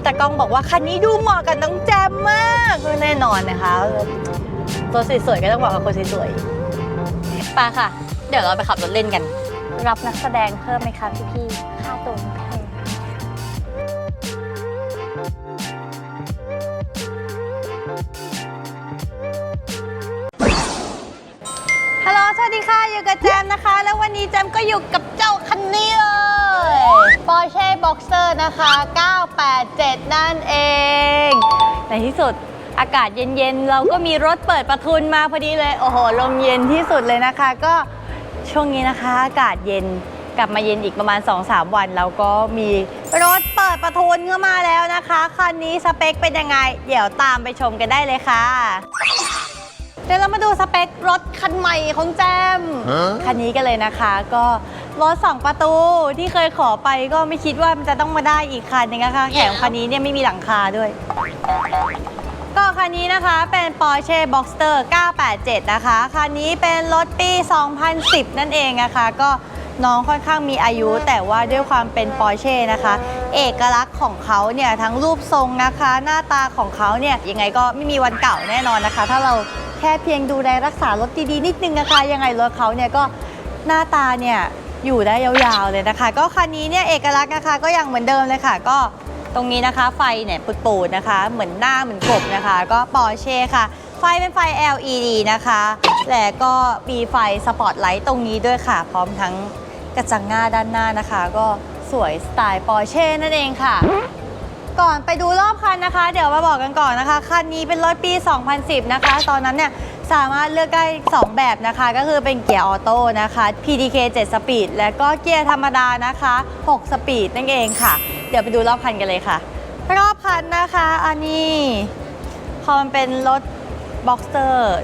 พี่ตากล้องบอกว่าคันนี้ดูเหมาะกับน้องแจมมากก็แน่นอนนะคะตัวสวยๆก็ต้องเหมาะกับคนสวยๆไปค่ะ เดี๋ยวเราไปขับรถเล่นกัน รับนักแสดงเพิ่มไหมคะพี่พี่ๆค่าตัวไม่แพงฮัลโหลสวัสดีค่ะ อยู่กับแจมนะคะ แล้ววันนี้แจมก็อยู่กับเจ้าคันนี้ เลย Porsche Boxer นะคะ 987 นั่นเอง ในที่สุดอากาศเย็นๆ เราก็มีรถเปิดประทุนมาพอดีเลย โอ้โห ลมเย็นที่สุดเลยนะคะ ก็ช่วงนี้นะคะ อากาศเย็นกลับมาเย็นอีกประมาณ 2-3 วัน แล้วก็มีรถเปิดประทุนเข้ามาแล้วนะคะ คันนี้สเปคเป็นยังไง เดี๋ยวตามไปชมกันได้เลยค่ะเดี๋ยวเรามาดูสเปครถคันใหม่ของแจม คันนี้กันเลยนะคะ ก็ รถสองประตูที่เคยขอไปก็ไม่คิดว่ามันจะต้องมาได้อีกคันนึงนะคะแถมคันนี้เนี่ยไม่มีหลังคาด้วย ก็คันนี้นะคะเป็น Porsche Boxster 987 นะคะ คันนี้เป็นรถปี 2010 นั่นเองนะคะก็น้องค่อนข้างมีอายุแต่ว่าด้วยความเป็น Porsche นะคะ เอกลักษณ์ของเขาเนี่ยทั้งรูปทรงนะคะ หน้าตาของเขาเนี่ยยังไงก็ไม่มีวันเก่าแน่นอนนะคะ ถ้าเราแค่เพียงดูแลรักษารถดีๆนิดนึงนะคะ ยังไงรถเขาเนี่ยก็หน้าตาเนี่ย อยู่ได้ยาวๆเลยนะคะ ก็คันนี้เนี่ยเอกลักษณ์นะคะก็ยังเหมือนเดิมเลยค่ะ ก็ตรงนี้นะคะไฟเนี่ยปูดๆนะคะ เหมือนหน้าเหมือนกบนะคะ ก็ปอร์เช่ค่ะ ไฟเป็นไฟ LED นะคะ และก็มีไฟสปอตไลท์ตรงนี้ด้วยค่ะ พร้อมทั้งกระจังหน้าด้านหน้านะคะ ก็สวยสไตล์ปอร์เช่นั่นเองค่ะ ก่อนไปดูรอบคันนะคะ เดี๋ยวมาบอกกันก่อนนะคะ คันนี้เป็นรถปี 2010 นะคะ ตอนนั้นเนี่ย สามารถเลือกได้ 2 แบบนะคะ ก็คือเป็นเกียร์ออโต้นะคะ PDK 7 สปีด และก็เกียร์ธรรมดานะคะ 6 สปีดนั่นเองค่ะ เดี๋ยวไปดูรอบคันกันเลยค่ะ รอบคันนะคะ อันนี้พอมันเป็นรถบ็อกเซอร์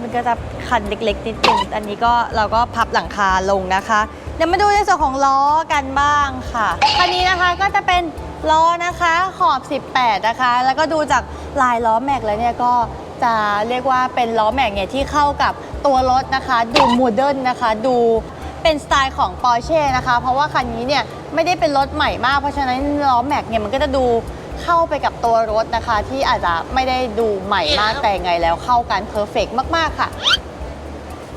มันก็จะคันเล็กๆนิดนึงอันนี้ก็เราก็พับหลังคาลงนะคะ เดี๋ยวมาดูในส่วนของล้อกันบ้างค่ะ คันนี้นะคะก็จะเป็นล้อนะคะขอบ 18 นะคะ แล้วก็ดูจากลายล้อแม็กแล้วเนี่ยก็ จะเรียกว่าเป็นล้อแม็กเนี่ยที่เข้ากับตัวรถนะคะ ดูโมเดิร์นนะคะ ดูเป็นสไตล์ของ Porsche นะคะ เพราะว่าคันนี้เนี่ยไม่ได้เป็นรถใหม่มาก เพราะฉะนั้นล้อแม็กเนี่ยมันก็จะดูเข้าไปกับตัวรถนะคะ ที่อาจจะไม่ได้ดูใหม่มากแต่ยังไงแล้วเข้ากันเพอร์เฟกมาก ๆ ค่ะ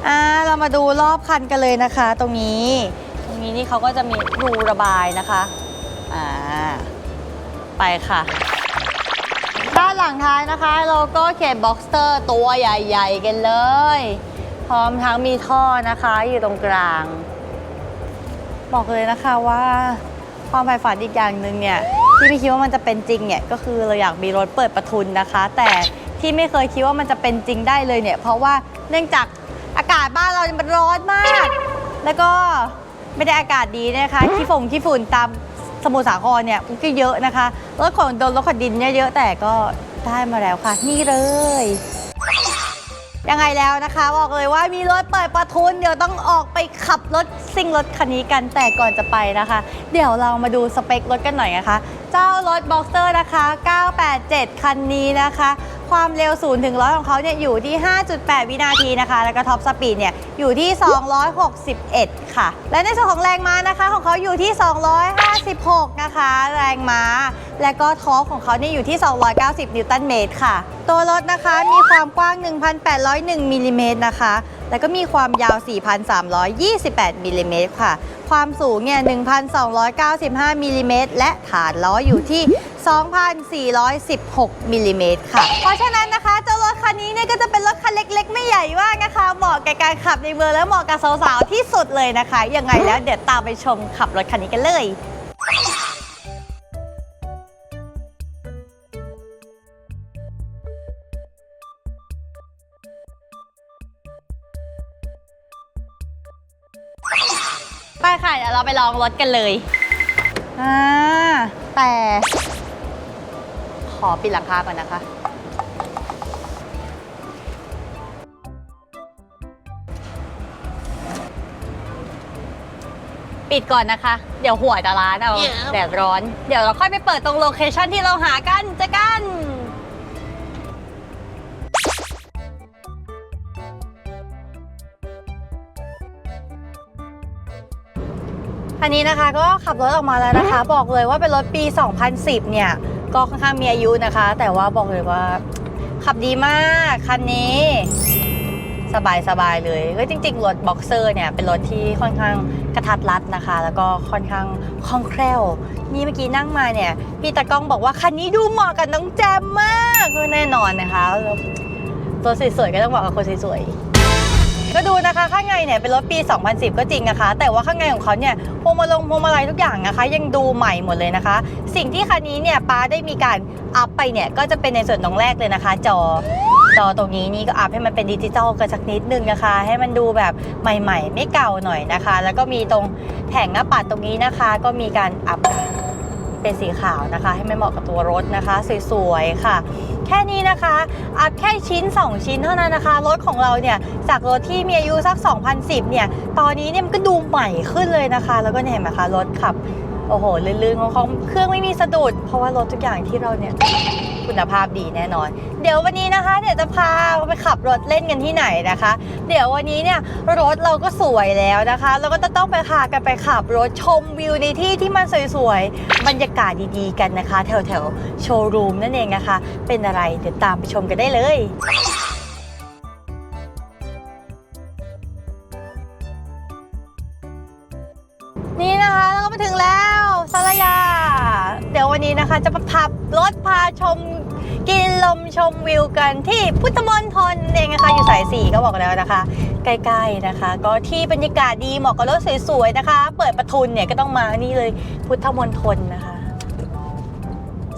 อ่าเรามาดูรอบคันกันเลยนะคะ ตรงนี้ ตรงนี้นี่เขาก็จะมีรูระบายนะคะอ่าไปค่ะ ด้านหลังท้ายนะคะ โลโก้เขียนบ็อกเตอร์ตัวใหญ่ๆ กันเลย พร้อมทั้งมีท่อนะคะอยู่ตรงกลาง บอกเลยนะคะว่าความใฝ่ฝันอีกอย่างหนึ่งเนี่ยที่ไม่คิดว่ามันจะเป็นจริงเนี่ยก็คือเราอยากมีรถเปิดประทุนนะคะ แต่ที่ไม่เคยคิดว่ามันจะเป็นจริงได้เลยเนี่ยเพราะว่าเนื่องจากอากาศบ้านเรามันร้อนมาก แล้วก็ไม่ได้อากาศดีนะคะขี้ฝงขี้ฝุ่นตาม สมุทรสาครเนี่ยก็เยอะนะคะรถของโดนรถขนดินเนี่ยเยอะแต่ก็ได้มาแล้วค่ะ นี่เลยยังไงแล้วนะคะบอกเลยว่ามีรถเปิดประทุนเดี๋ยวต้องออกไปขับรถซิ่งรถคันนี้กันแต่ก่อนจะไปนะคะ เดี๋ยวเรามาดูสเปครถกันหน่อยนะคะ เจ้ารถบ็อกเซอร์นะคะ 987 คันนี้นะคะ ความเร็ว 0 ถึง 100 ของเขาเนี่ยอยู่ที่ 5.8 วินาทีนะคะ แล้วก็ท็อปสปีดเนี่ยอยู่ที่ 261 ค่ะ และในส่วนของแรงม้านะคะของเขาอยู่ที่ 256 นะคะ แรงม้า และก็ทอร์กของเขาเนี่ยอยู่ที่ 290 นิวตันเมตรค่ะ ตัวรถนะคะมีความกว้าง 1,801มิลลิเมตรนะคะ แล้วก็มีความยาว 4,328มิลลิเมตรค่ะ ความสูงเนี่ย 1,295มิลลิเมตรและฐานล้ออยู่ที่ 2,416มิลลิเมตรค่ะ เพราะฉะนั้นนะคะเจ้ารถคันนี้เนี่ยก็จะเป็นรถคันเล็ก ๆ ไม่ใหญ่มากนะคะ เหมาะแก่การขับในเมืองและเหมาะกับสาวๆที่สุดเลยนะคะ ยังไงแล้วเดี๋ยวตามไปชมขับรถคันนี้กันเลย เดี๋ยวเราไปลองรถกันเลยอ่าแต่ ขอปิดหลังคาก่อนนะคะ ปิดก่อนนะคะ เดี๋ยวหัวจะร้านเอาแดดร้อน เดี๋ยวเราค่อยไปเปิดตรงโลเคชั่นที่เราหากันเจะกัน คันนี้นะคะก็ขับรถออกมาแล้วนะคะ บอกเลยว่าเป็นรถปี 2010 เนี่ย ก็ค่อนข้างมีอายุนะคะ แต่ว่าบอกเลยว่า ขับดีมากคันนี้สบายสบายเลยก็จริงๆรถบ็อกเซอร์เนี่ยเป็นรถที่ค่อนข้างกระทัดรัดนะคะ แล้วก็ค่อนข้างคล่องแคล่ว นี่เมื่อกี้นั่งมาเนี่ย พี่ตากล้องบอกว่าคันนี้ดูเหมาะกับน้องแจมมากก็แน่นอนนะคะตัวสวยๆก็ต้องเหมาะกับคนสวยๆ ก็ดูนะคะ ข้างในเนี่ยเป็นรถปี 2010 ก็จริงนะคะ แต่ว่าข้างในของเขาเนี่ยพวงมาลงพวงมาลัยทุกอย่างนะคะ ยังดูใหม่หมดเลยนะคะ สิ่งที่คันนี้เนี่ยป้าได้มีการอัพไปเนี่ยก็จะเป็นในส่วนตรงแรกเลยนะคะ จอจอตรงนี้นี่ก็อัพให้มันเป็นดิจิตอลกันสักนิดนึงนะคะ ให้มันดูแบบใหม่ ๆ ไม่เก่าหน่อยนะคะ แล้วก็มีตรงแผงหน้าปัดตรงนี้นะคะ ก็มีการอัพ เป็นสีขาวนะคะ ให้มันเหมาะกับตัวรถนะคะ สวยๆ ค่ะ แค่นี้นะคะอัพแค่ชิ้น 2 ชิ้นเท่านั้นนะคะ รถของเราเนี่ยจากรถที่มีอายุสัก 2010 เนี่ย ตอนนี้เนี่ยมันก็ดูใหม่ขึ้นเลยนะคะ แล้วก็เนี่ยเห็นไหมคะรถขับ โอ้โห ลื่นๆของเขาเครื่องไม่มีสะดุด เพราะว่ารถทุกอย่างที่เราเนี่ยคุณภาพดีแน่นอน เดี๋ยววันนี้นะคะเดี๋ยวจะพาไปขับรถเล่นกันที่ไหนนะคะ เดี๋ยววันนี้เนี่ยรถเราก็สวยแล้วนะคะเราก็จะต้องไปพากันไปขับรถชมวิวในที่ที่มันสวยๆบรรยากาศดีๆกันนะคะ แถวๆโชว์รูมนั่นเองนะคะ เป็นอะไรเดี๋ยวตามไปชมกันได้เลย นะคะ จะมาขับรถพาชม กินลมชมวิวกันที่พุทธมณฑลเองนะคะ อยู่สายสี่ก็บอกแล้วนะคะ ใกล้ๆนะคะ ก็ที่บรรยากาศดีเหมาะกับรถสวยๆนะคะ เปิดประทุนเนี่ยก็ต้องมานี่เลยพุทธมณฑลนะคะ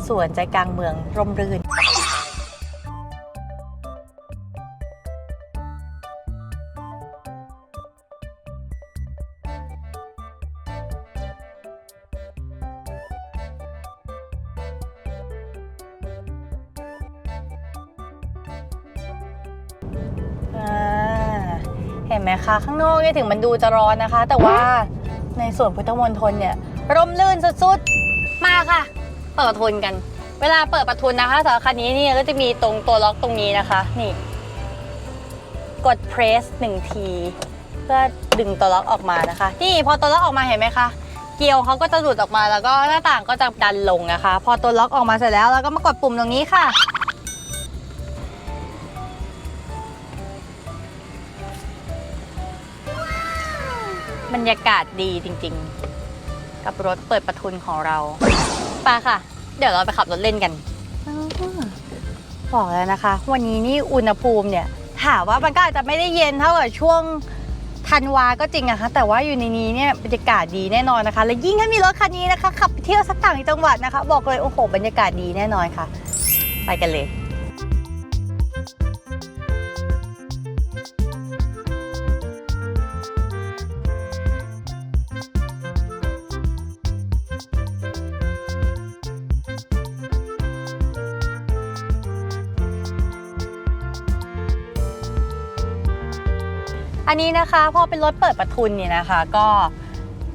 สวนใจกลางเมืองร่มรื่น ไหมคะ ข้างนอกเนี่ยถึงมันดูจะร้อนนะคะ แต่ว่าในส่วนพุทธมณฑลเนี่ยร่มรื่นสุดๆ มาค่ะ เปิดประทุนกัน เวลาเปิดประทุนนะคะสำหรับคันนี้เนี่ยก็จะมีตรงตัวล็อกตรงนี้นะคะ นี่ กด press หนึ่งที เพื่อดึงตัวล็อกออกมานะคะ นี่พอตัวล็อกออกมาเห็นไหมคะเกลียวเขาก็จะหลุดออกมาแล้วก็หน้าต่างก็จะดันลงนะคะ พอตัวล็อกออกมาเสร็จแล้วเราก็มากดปุ่มตรงนี้ค่ะ บรรยากาศดีจริงๆ กับรถเปิดประทุนของเราไปค่ะ เดี๋ยวเราไปขับรถเล่นกันอ้าวบอกแล้วนะคะ วันนี้นี่อุณหภูมิเนี่ย ถามว่ามันก็อาจจะไม่ได้เย็นเท่ากับช่วงธันวาก็จริงอะคะ แต่ว่าอยู่ในนี้เนี่ยบรรยากาศดีแน่นอนนะคะ และยิ่งถ้ามีรถคันนี้นะคะขับไปเที่ยวสักต่างจังหวัดนะคะ บอกเลยโอ้โหบรรยากาศดีแน่นอนค่ะ ไปกันเลย อันนี้นะคะพอเป็นรถเปิดประทุนเนี่ยนะคะ ก็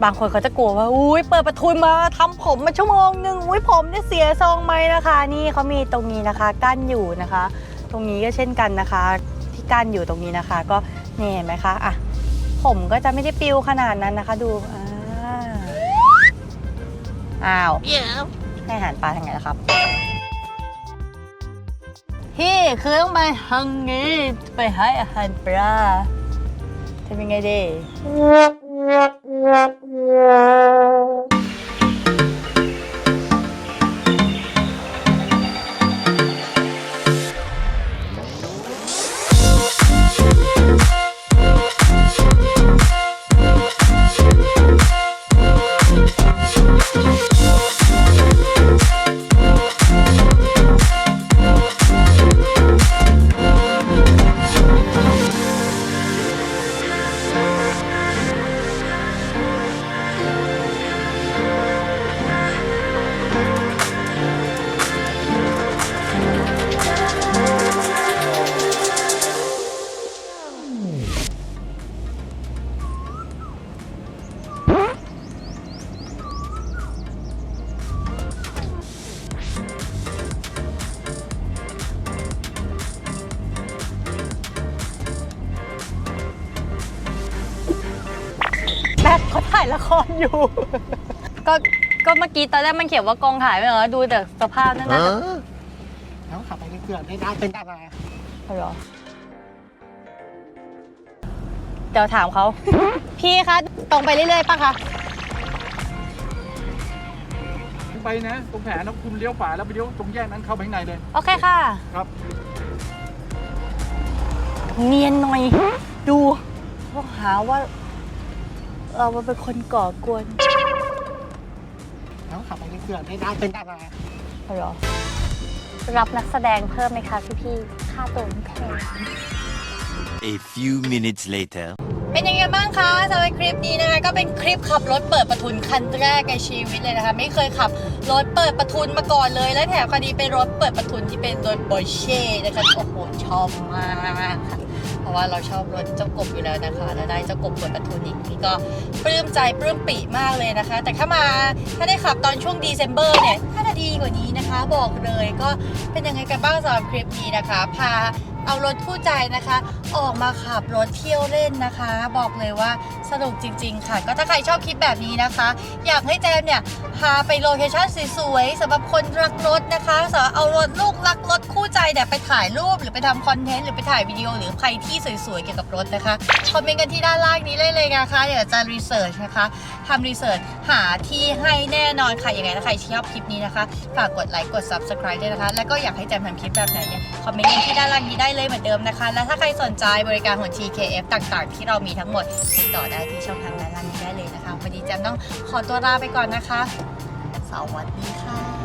บางคนเขาจะกลัวว่าอุ้ยเปิดประทุนมาทำผมมาชั่วโมงหนึ่งอุ้ยผมเนี่ยเสียทรงไหมนะคะ นี่เขามีตรงนี้นะคะกั้นอยู่นะคะ ตรงนี้ก็เช่นกันนะคะ ที่กั้นอยู่ตรงนี้นะคะ ก็นี่เห็นไหมคะอะผมก็จะไม่ได้ปิวขนาดนั้นนะคะ ดูอ่าอ้าวให้อาหารปลาทางไหนล่ะครับพี่คือต้องไปทางนี้ไปให้อาหารปลา ทำยังไงดีาถ่ายละครอยู่ ก็ก็เมื่อกี้ตอนแรกมันเขียนว่ากองถ่ายไม่เหรอดูแต่สภาพนั่นนะแล้วขับไปเกือบได้ได้เป็นดาราเอาเหรอเดี๋ยวถามเขาพี่คะตรงไปเรื่อยๆป่ะคะไปนะตรงแผลนะคุณเลี้ยวขวาแล้วไปเลี้ยวตรงแยกนั้นเข้าไปข้างในเลย โอเคค่ะ ครับ เนียนหน่อย ดูพวกหาว่า เราเป็นคนก่อกวนแล้วขับไปเกือบได้ได้เป็นดาราเอาเหรอ รับนักแสดงเพิ่มไหมคะพี่พี่ๆค่าตัวไม่แพง A few minutes later. เป็นยังไงบ้างคะสำหรับคลิปนี้นะคะ ก็เป็นคลิปขับรถเปิดประทุนคันแรกในชีวิตเลยนะคะ ไม่เคยขับรถเปิดประทุนมาก่อนเลย และแถมคดีเป็นรถเปิดประทุนที่เป็นรถบอเช่นะคะโอ้โหชอบมากค่ะ เพราะว่าเราชอบรถเจ้ากบอยู่แล้วนะคะ แล้วได้เจ้ากบเปิดประทุนอีกนี่ก็ปลื้มใจปลื้มปีมากเลยนะคะ แต่ถ้ามาถ้าได้ขับตอนช่วงเดซ ember เนี่ยถ้าจะดีกว่านี้นะคะ บอกเลยก็เป็นยังไงกันบ้างสำหรับคลิปนี้นะคะ พาเอารถคู่ใจนะคะ ออกมาขับรถเที่ยวเล่นนะคะ บอกเลยว่าสนุกจริง ๆ ค่ะ ก็ถ้าใครชอบคลิปแบบนี้นะคะ อยากให้แจมเนี่ยพาไปโลเคชั่นสวยๆสำหรับคนรักรถนะคะสำหรับเอารถลูกรักรถคู่ใจเนี่ยไปถ่ายรูปหรือไปทำคอนเทนต์หรือไปถ่ายวิดีโอหรือใครที่สวยๆเกี่ยวกับรถนะคะคอมเมนต์กันที่ด้านล่างนี้เลยเลยนะคะเดี๋ยวจะรีเสิร์ชนะคะทำรีเสิร์ชหาที่ให้แน่นอนค่ะยังไงถ้าใครชอบคลิปนี้นะคะฝากกดไลค์กด subscribe ด้วยนะคะ แล้วก็อยากให้แจมทำคลิปแบบไหนเนี่ยคอมเมนต์กันที่ด้านล่างนี้ได้เลยเหมือนเดิมนะคะ และถ้าใครสนใจบริการของ TKF ต่างๆ ที่เรามีทั้งหมดติดต่อได้ที่ช่องทางด้านล่างนี้ได้เลยนะคะวันนี้แจมต้องขอตัวลาไปก่อนนะคะ สวัสดีค่ะ